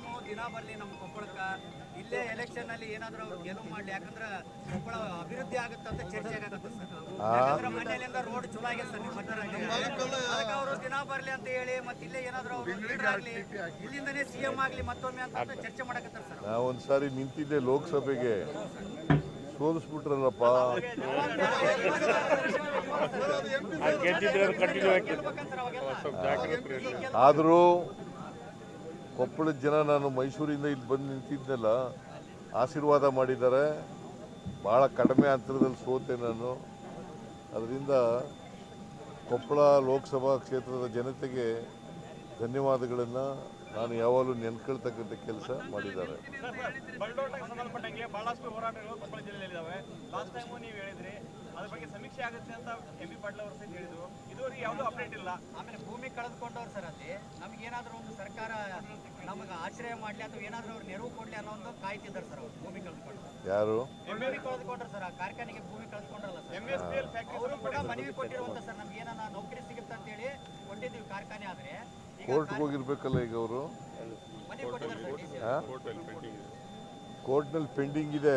M ದಿನ ಬರಲಿ ನಮ್ಮ ಕೊಪ್ಪಳಕ್ಕೆ ಇಲ್ಲೇ ಎಲೆಕ್ಷನ್ ಅಲ್ಲಿ ಏನಾದ್ರು ಅವ್ರು ಗೆಲುವು ಮಾಡಲಿ ಯಾಕಂದ್ರೆ ಕೊಪ್ಪಳ ಅಭಿವೃದ್ಧಿ ಆಗುತ್ತೆ ಅಂತ ಚರ್ಚೆ ಆಗತ್ತೆ ಸರ್. ಯಾಕಂದ್ರ ಮನೆಯಲ್ಲಿಂದ ರೋಡ್ ಚಲೋ ಆಗಿದೆ ಸರ್ ನಿಮ್ಮ ಅದಕ್ಕೆ ಅವರು ದಿನ ಬರಲಿ ಅಂತ ಹೇಳಿ ಮತ್ತೆ ಇಲ್ಲೇ ಏನಾದರೂ ಅವರು ಲೀಡರ್ ಆಗಲಿ ಇಲ್ಲಿಂದನೇ ಸಿಎಂ ಆಗಲಿ ಮತ್ತೊಮ್ಮೆ ಅಂತ ಚರ್ಚೆ ಮಾಡಕತ್ತಾರ ಸರ್. ನಾ ಒಂದ್ಸಾರಿ ನಿಂತಿದ್ದೆ ಲೋಕಸಭೆಗೆ. ಸೋಲಿಸ್ಬಿಟ್ರಲ್ಲಪ್ಪ. ಆದರೂ ಕೊಪ್ಪಳದ ಜನ ನಾನು ಮೈಸೂರಿಂದ ಇಲ್ಲಿ ಬಂದು ನಿಂತಿದ್ದೆಲ್ಲ ಆಶೀರ್ವಾದ ಮಾಡಿದ್ದಾರೆ. ಭಾಳ ಕಡಿಮೆ ಅಂತರದಲ್ಲಿ ಸೋತೆ ನಾನು. ಅದರಿಂದ ಕೊಪ್ಪಳ ಲೋಕಸಭಾ ಕ್ಷೇತ್ರದ ಜನತೆಗೆ ಧನ್ಯವಾದಗಳನ್ನು ನಾನು ಯಾವಾಗಲೂ ನೆನ್ಕೊಳ್ತಕ್ಕಂಥ ಕೆಲಸ ಮಾಡಿದ್ದಾರೆ. ಅದ್ರ ಬಗ್ಗೆ ಸಮೀಕ್ಷೆ ಆಗುತ್ತೆ ಅಂತ ಎಂ ಬಿ ಪಾಟೀಲ್ ಅವರು ಸಹಿತ ಹೇಳಿದ್ರು. ಇದುವರೆಗೆ ಯಾವುದೂ ಅಪ್ಡೇಟ್ ಇಲ್ಲ. ಆಮೇಲೆ ಭೂಮಿ ಕಳೆದುಕೊಂಡವ್ರು ಸರ್ ಅಲ್ಲಿ. ನಮ್ಗೆ ಏನಾದ್ರು ಒಂದು ಸರ್ಕಾರ ನಮಗೆ ಆಶ್ರಯ ಮಾಡ್ಲಿ ಅಥವಾ ಏನಾದ್ರು ಅವ್ರು ನೆರವು ಕೊಡ್ಲಿ ಅನ್ನೋ ಒಂದು ಕಾಯ್ತಿದ್ದಾರೆ ಸರ್ ಅವ್ರು ಭೂಮಿ ಕಳೆದುಕೊಂಡು ಯಾರು? ಭೂಮಿ ಕಳೆದುಕೊಂಡ್ರು ಸರ್ ಆ ಕಾರ್ಖಾನೆಗೆ ಭೂಮಿ ಕಳೆದುಕೊಂಡ್ರಲ್ಲ sir. M S P L factory ಅವರು ಕೂಡ ಮನವಿ ಕೊಟ್ಟಿರುವಂತ ಸರ್ ನಮ್ಗೆ ಏನಾನ ನೌಕರಿ ಸಿಗುತ್ತೆ ಅಂತ ಹೇಳಿ ಕೊಟ್ಟಿದ್ದೀವಿ ಕಾರ್ಖಾನೆ ಆದ್ರೆ. ಕೋರ್ಟ್ ಕೋರ್ಟ್ಗೆ ಹೋಗಿರ್ಬೇಕಲ್ಲ ಈಗ ಅವರು? ಕೋರ್ಟ್ನಲ್ಲಿ ಪೆಂಡಿಂಗ್ ಇದೆ.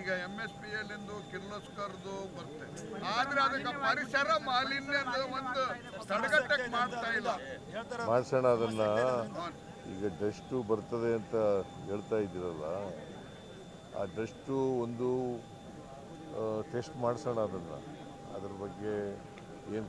ಈಗ ಎಂ ಎಸ್ ಪಿ ಎಲ್ಲಿಂದು ಕಿರ್ಲೋಸ್ಕರ್ದು ಬರುತ್ತೆ. ಆದ್ರೆ ಅದಕ್ಕೆ ಪರಿಸರ ಮಾಲಿನ್ಯ ಒಂದು ತಡೆಗಟ್ಟಕ್ಕೆ ಮಾಡ್ತಾ ಇಲ್ಲ. ಭಾಷಣ ಅದನ್ನ ಈಗ ಡಸ್ಟು ಬರ್ತದೆ ಅಂತ ಹೇಳ್ತಾ ಇದ್ದೀರಲ್ಲ, ಆ ಡಸ್ಟು ಒಂದು ಟೆಸ್ಟ್ ಮಾಡಿಸೋಣ ಅದನ್ನು. ಅದ್ರ ಬಗ್ಗೆ ಏನು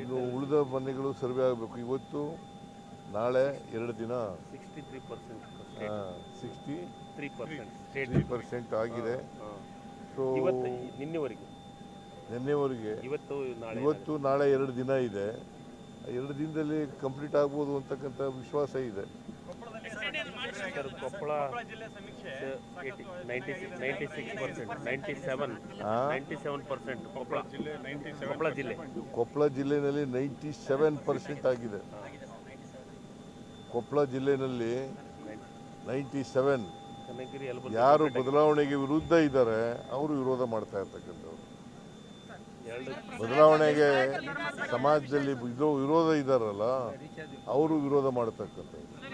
ಇನ್ನು ಉಳಿದ ಮನೆಗಳು ಸರ್ವೆ ಆಗಬೇಕು. ಇವತ್ತು ನಾಳೆ ಎರಡು ದಿನ. Sixty three percent sixty three percent three percent ಆಗಿದೆ. ಸೊ ಇವತ್ತು ನಿನ್ನೆವರೆಗೆ? ನಿನ್ನೆವರೆಗೆ. ಇವತ್ತು ನಾಳೆ ಇವತ್ತು ನಾಳೆ ಎರಡು ದಿನ ಇದೆ. ಎರಡು ದಿನದಲ್ಲಿ ಕಂಪ್ಲೀಟ್ ಆಗ್ಬೋದು ಅಂತಕ್ಕಂಥ ವಿಶ್ವಾಸ ಇದೆ. Sir Koppal ninety ninety six percent ninety seven ninety seven percent Koppal Koppal ಜಿಲ್ಲೆ. ಕೊಪ್ಪಳ ಜಿಲ್ಲೆಯಲ್ಲಿ ನೈಂಟಿ ಸೆವೆನ್ ಪರ್ಸೆಂಟ್ ಆಗಿದೆ. ಕೊಪ್ಪಳ ಜಿಲ್ಲೆಯಲ್ಲಿ ನೈಂಟಿ ಸೆವೆನ್ ಯಾರು ಬದಲಾವಣೆಗೆ ವಿರುದ್ಧ ಇದ್ದಾರೆ ಅವರು ವಿರೋಧ ಮಾಡ್ತಾ ಇರ್ತಕ್ಕಂಥವ್ರು. ಬದಲಾವಣೆಗೆ ಸಮಾಜದಲ್ಲಿ ಇದು ವಿರೋಧ ಇದ್ದಾರಲ್ಲ ಅವರು ವಿರೋಧ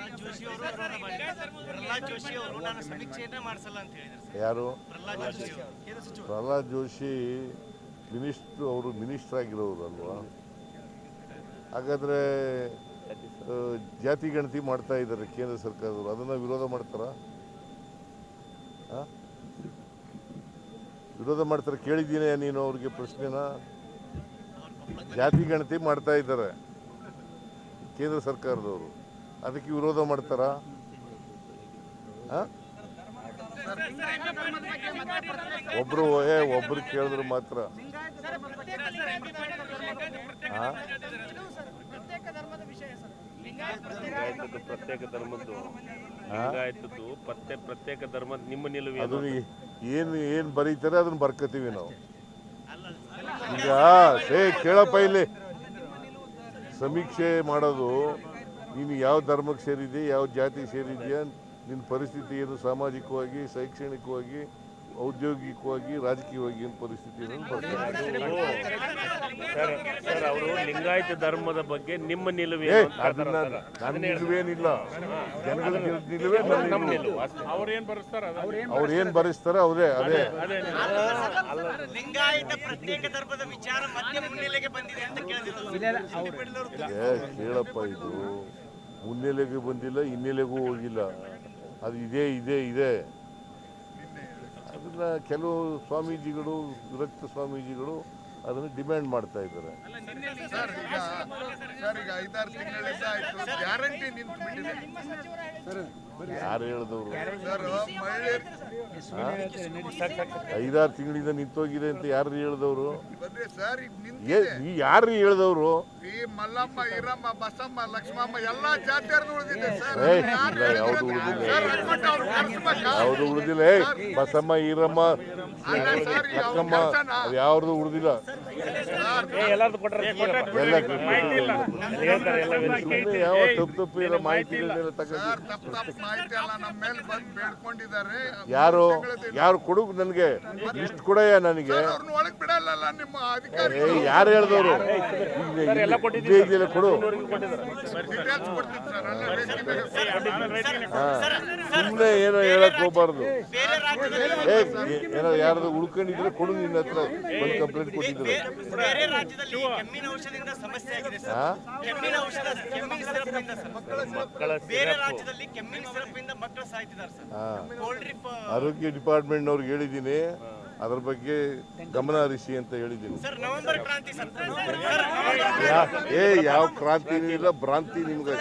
ಮಾಡ್ತಕ್ಕಂಥದ್ದು ಜೋಶಿ ಅವರು ಪ್ರಹ್ಲಾದ್ ಜೋಶಿ ಅವರು ನಾನು ಸಮೀಕ್ಷೆಯನ್ನೇ ಮಾಡಿಸಲ್ಲ ಅಂತ ಹೇಳಿದ್ರು ಸರ್. ಯಾರು? ಪ್ರಹ್ಲಾದ್ ಜೋಶಿ ಅವರು. ಕೇಂದ್ರ ಪ್ರಹ್ಲಾದ್ ಜೋಶಿ ಮಿನಿಸ್ಟ್ರು ಅವರು ಮಿನಿಸ್ಟರ್ ಆಗಿರೋರು ಅಲ್ವಾ? ಹಾಗಾದ್ರೆ ಜಾತಿ ಗಣತಿ ಮಾಡ್ತಾ ಇದ್ದಾರೆ ಕೇಂದ್ರ ಸರ್ಕಾರದವರು. ಅದನ್ನು ವಿರೋಧ ಮಾಡ್ತಾರಾ? ಆ? ವಿರೋಧ ಮಾಡ್ತಾರೆ? ಕೇಳಿದ್ದೀನಿ ನೀನು ಅವ್ರಿಗೆ ಪ್ರಶ್ನೆನ? ಜಾತಿ ಗಣತಿ ಮಾಡ್ತಾ ಇದ್ದಾರೆ ಕೇಂದ್ರ ಸರ್ಕಾರದವರು. ಅದಕ್ಕೆ ವಿರೋಧ ಮಾಡ್ತಾರ? ಒಬ್ರು, ಏ, ಒಬ್ರು ಕೇಳಿದ್ರು ಮಾತ್ರ. ಪ್ರತ್ಯೇಕ ಧರ್ಮದ್ದು ಪ್ರತ್ಯೇಕ ಧರ್ಮದ ನಿಮ್ಮ ನಿಲುವು ಅದು ಏನು ಏನು ಬರೀತಾರೆ ಅದನ್ನ ಬರ್ಕೋತೀವಿ ನಾವು. ಈಗ ಏ ಕೇಳಪ್ಪ ಇಲ್ಲಿ. ಸಮೀಕ್ಷೆ ಮಾಡೋದು ನೀನು ಯಾವ ಧರ್ಮಕ್ಕೆ ಸೇರಿದೆಯಾ ಯಾವ ಜಾತಿಗೆ ಸೇರಿದೆಯಾ ನಿನ್ನ ಪರಿಸ್ಥಿತಿ ಏನು ಸಾಮಾಜಿಕವಾಗಿ ಶೈಕ್ಷಣಿಕವಾಗಿ? ಔದ್ಯೋಗಿಕವಾಗಿ ರಾಜಕೀಯವಾಗಿ ಏನು ಪರಿಸ್ಥಿತಿ ಅವರು ಲಿಂಗಾಯತ ಧರ್ಮದ ಬಗ್ಗೆ ನಿಮ್ಮ ನಿಲುವೇ ಅದನ್ನ ನನ್ನ ನಿಲುವೇನಿಲ್ಲ. ಜನಗಳ ನಿಲುವೇ ನನ್ನ ನಮ್ಮ ನಿಲುವು. ಅವ್ರು ಏನು ಭರಿಸ್ತಾರೆ ಅವರೇ ಅದೇ. ಲಿಂಗಾಯತ ಪ್ರತ್ಯೇಕ ಧರ್ಮದ ವಿಚಾರ ಮತ್ತೆ ಮುನ್ನೆಲೆಗೆ ಬಂದಿದೆ ಅಂತ ಕೇಳಪ್ಪ ಇದು. ಮುನ್ನೆಲೆಗೆ ಬಂದಿಲ್ಲ ಹಿನ್ನೆಲೆಗೂ ಹೋಗಿಲ್ಲ. ಅದು ಇದೇ ಇದೆ ಇದೆ. ಅದನ್ನ ಕೆಲವು ಸ್ವಾಮೀಜಿಗಳು ವಿರಕ್ತ ಸ್ವಾಮೀಜಿಗಳು ಅದನ್ನು ಡಿಮ್ಯಾಂಡ್ ಮಾಡ್ತಾ ಇದ್ದಾರೆ. ಸರ್ ಈಗ ಸರ್ ಈಗ ಐದಾರು ತಿಂಗಳಿಂದ ಆಯ್ತು. ಗ್ಯಾರಂಟಿ ನಿಂತು ಬಿಟ್ಟಿದೆ. ಯಾರು ಹೇಳಿದವರು? ಐದಾರು ತಿಂಗಳಿಂದ ನಿಂತೋಗಿದೆ ಅಂತ ಯಾರು ಹೇಳಿದವರು? ಯಾರು ಹೇಳಿದವರು? ಈ ಮಲ್ಲಮ್ಮ ಈರಮ್ಮ ಬಸಮ್ಮ ಲಕ್ಷ್ಮಮ್ಮ ಎಲ್ಲಾ ಜಾತಿಯರ್ದು ಉಳಿದಿದೆ ಯಾವುದು? ಉಳಿದಿಲ್ಲ. ಯಾವ್ದು ಉಳಿದಿಲ್ಲ. ಬಸಮ್ಮ ಈರಮ್ಮ ಅಕ್ಕಮ್ಮ ಕರ್ಸಣ? ಅದು ಯಾವ್ದು ಉಳಿದಿಲ್ಲ. ಯಾವ ಮಾಹಿತಿ ಯಾರು ಯಾರು ಕೊಡು ನನಗೆ? ಇಷ್ಟು ಕೊಡಯ್ಯ ನನಗೆ? ಯಾರು ಹೇಳಿದವರು? ಕೊಡು. ಸುಮ್ಮನೆ ಏನೋ ಹೇಳಕ್ ಹೋಗ್ಬಾರ್ದು. ಏನೋ ಯಾರ್ದು ಉಳ್ಕೊಂಡಿದ್ರೆ ಕೊಡು ನಿನ್ನ ಹತ್ರ ಒಂದು ಕಂಪ್ಲೇಂಟ್ ಕೊಟ್ಟಿದ್ರೆ. ಬೇರೆ ರಾಜ್ಯದಲ್ಲಿ ಕೆಮ್ಮಿನ ಔಷಧದಿಂದ ಸಮಸ್ಯೆ ಆಗಿದೆ ಸರ್. ಕೆಮ್ಮಿನ ಔಷಧ ಕೆಮ್ಮಿನ ಸಿರಪ್ ಇಂದ ಸರ್. ಮಕ್ಕಳ ಬೇರೆ ರಾಜ್ಯದಲ್ಲಿ ಕೆಮ್ಮಿನ ಸಿರಪ್ ಇಂದ ಮಕ್ಕಳು ಸಾಯ್ತಿದ್ದಾರೆ ಸರ್. ಹಾ ಕೋಲ್ಡ್ ಡ್ರಿಪ್ ಆರೋಗ್ಯ ಡಿಪಾರ್ಟ್ಮೆಂಟ್ನವ್ರಿಗೆ ಹೇಳಿದ್ದೀನಿ. ಅದ್ರ ಬಗ್ಗೆ ಗಮನ ಹರಿಸಿ ಅಂತ ಹೇಳಿದ್ದೀನಿ. ಸರ್ ನವೆಂಬರ್ ಕ್ರಾಂತಿ ಸರ್. ಸರ್ ಏ ಯಾವ ಕ್ರಾಂತಿನೂ ಇಲ್ಲ ಭ್ರಾಂತಿ ನಿಮ್ಗೆ.